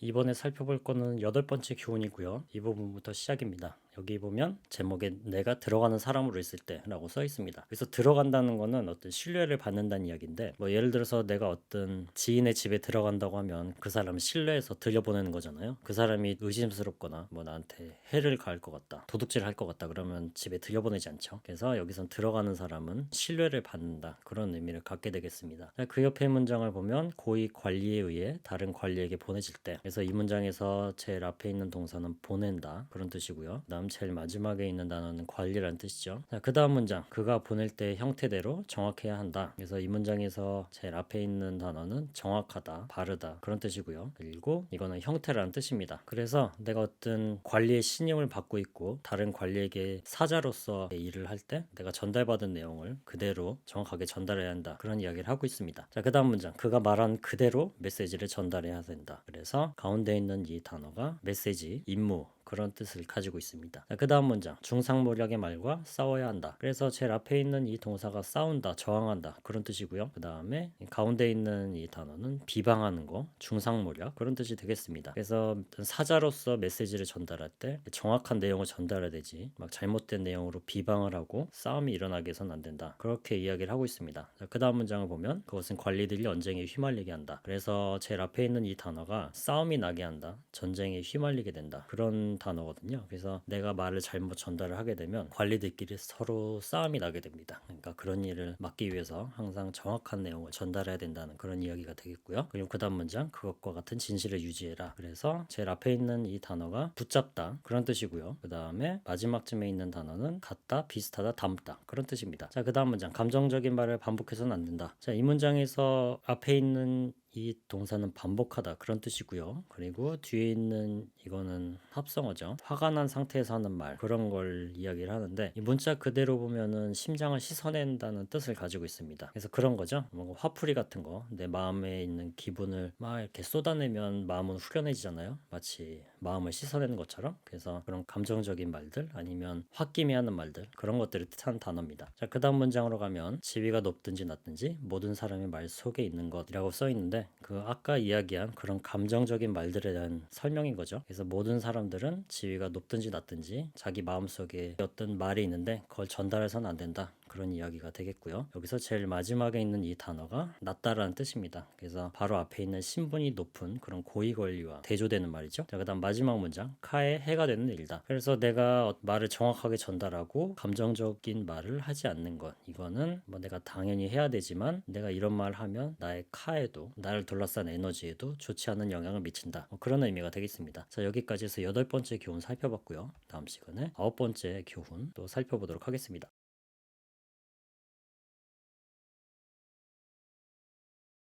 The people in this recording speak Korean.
이번에 살펴볼 거는 여덟 번째 교훈이고요. 이 부분부터 시작입니다. 여기 보면 제목에 내가 들어가는 사람으로 있을 때라고 써 있습니다. 그래서 들어간다는 거는 어떤 신뢰를 받는다는 이야기인데 뭐 예를 들어서 내가 어떤 지인의 집에 들어간다고 하면 그 사람을 신뢰해서 들여보내는 거잖아요. 그 사람이 의심스럽거나 뭐 나한테 해를 가할 것 같다, 도둑질 할 것 같다 그러면 집에 들여보내지 않죠. 그래서 여기선 들어가는 사람은 신뢰를 받는다 그런 의미를 갖게 되겠습니다. 그 옆에 문장을 보면 고위 관리에 의해 다른 관리에게 보내질 때 그래서 이 문장에서 제일 앞에 있는 동사는 보낸다 그런 뜻이고요. 그다음 제일 마지막에 있는 단어는 관리라는 뜻이죠. 자, 그 다음 문장 그가 보낼 때 형태대로 정확해야 한다. 그래서 이 문장에서 제일 앞에 있는 단어는 정확하다, 바르다 그런 뜻이고요. 그리고 이거는 형태라는 뜻입니다. 그래서 내가 어떤 관리의 신임을 받고 있고 다른 관리에게 사자로서 일을 할 때 내가 전달받은 내용을 그대로 정확하게 전달해야 한다. 그런 이야기를 하고 있습니다. 자, 그다음 문장 그가 말한 그대로 메시지를 전달해야 된다. 그래서 가운데 있는 이 단어가 메시지, 임무 그런 뜻을 가지고 있습니다. 그 다음 문장 중상모략의 말과 싸워야 한다. 그래서 제일 앞에 있는 이 동사가 싸운다, 저항한다 그런 뜻이고요. 그 다음에 가운데 있는 이 단어는 비방하는 거, 중상모략 그런 뜻이 되겠습니다. 그래서 사자로서 메시지를 전달할 때 정확한 내용을 전달해야 되지 막 잘못된 내용으로 비방을 하고 싸움이 일어나게 해서는 안 된다. 그렇게 이야기를 하고 있습니다. 그 다음 문장을 보면 그것은 관리들이 언쟁에 휘말리게 한다. 그래서 제일 앞에 있는 이 단어가 싸움이 나게 한다, 전쟁에 휘말리게 된다 그런 단어거든요. 그래서 내가 말을 잘못 전달을 하게 되면 관리들끼리 서로 싸움이 나게 됩니다. 그러니까 그런 일을 막기 위해서 항상 정확한 내용을 전달해야 된다는 그런 이야기가 되겠고요. 그리고 그 다음 문장 그것과 같은 진실을 유지해라. 그래서 제일 앞에 있는 이 단어가 붙잡다 그런 뜻이고요. 그 다음에 마지막쯤에 있는 단어는 같다, 비슷하다, 닮다 그런 뜻입니다. 자, 그 다음 문장 감정적인 말을 반복해서는 안 된다. 자, 이 문장에서 앞에 있는 이 동사는 반복하다 그런 뜻이고요. 그리고 뒤에 있는 이거는 합성어죠. 화가 난 상태에서 하는 말 그런 걸 이야기를 하는데 이 문자 그대로 보면은 심장을 씻어낸다는 뜻을 가지고 있습니다. 그래서 그런 거죠. 뭔가 화풀이 같은 거 내 마음에 있는 기분을 막 이렇게 쏟아내면 마음은 후련해지잖아요. 마치 마음을 씻어내는 것처럼 그래서 그런 감정적인 말들 아니면 홧김에 하는 말들 그런 것들을 뜻하는 단어입니다. 자, 그 다음 문장으로 가면 지위가 높든지 낮든지 모든 사람의 말 속에 있는 것이라고 써 있는데 그 아까 이야기한 그런 감정적인 말들에 대한 설명인 거죠. 그래서 모든 사람들은 지위가 높든지 낮든지 자기 마음속에 어떤 말이 있는데 그걸 전달해서는 안 된다. 그런 이야기가 되겠고요. 여기서 제일 마지막에 있는 이 단어가 낮다라는 뜻입니다. 그래서 바로 앞에 있는 신분이 높은 그런 고위 권리와 대조되는 말이죠. 자, 그다음 마지막 문장 카의 해가 되는 일이다. 그래서 내가 말을 정확하게 전달하고 감정적인 말을 하지 않는 것 이거는 뭐 내가 당연히 해야 되지만 내가 이런 말 하면 나의 카에도 나를 둘러싼 에너지에도 좋지 않은 영향을 미친다. 뭐 그런 의미가 되겠습니다. 자, 여기까지 해서 여덟 번째 교훈 살펴봤고요. 다음 시간에 아홉 번째 교훈 또 살펴보도록 하겠습니다.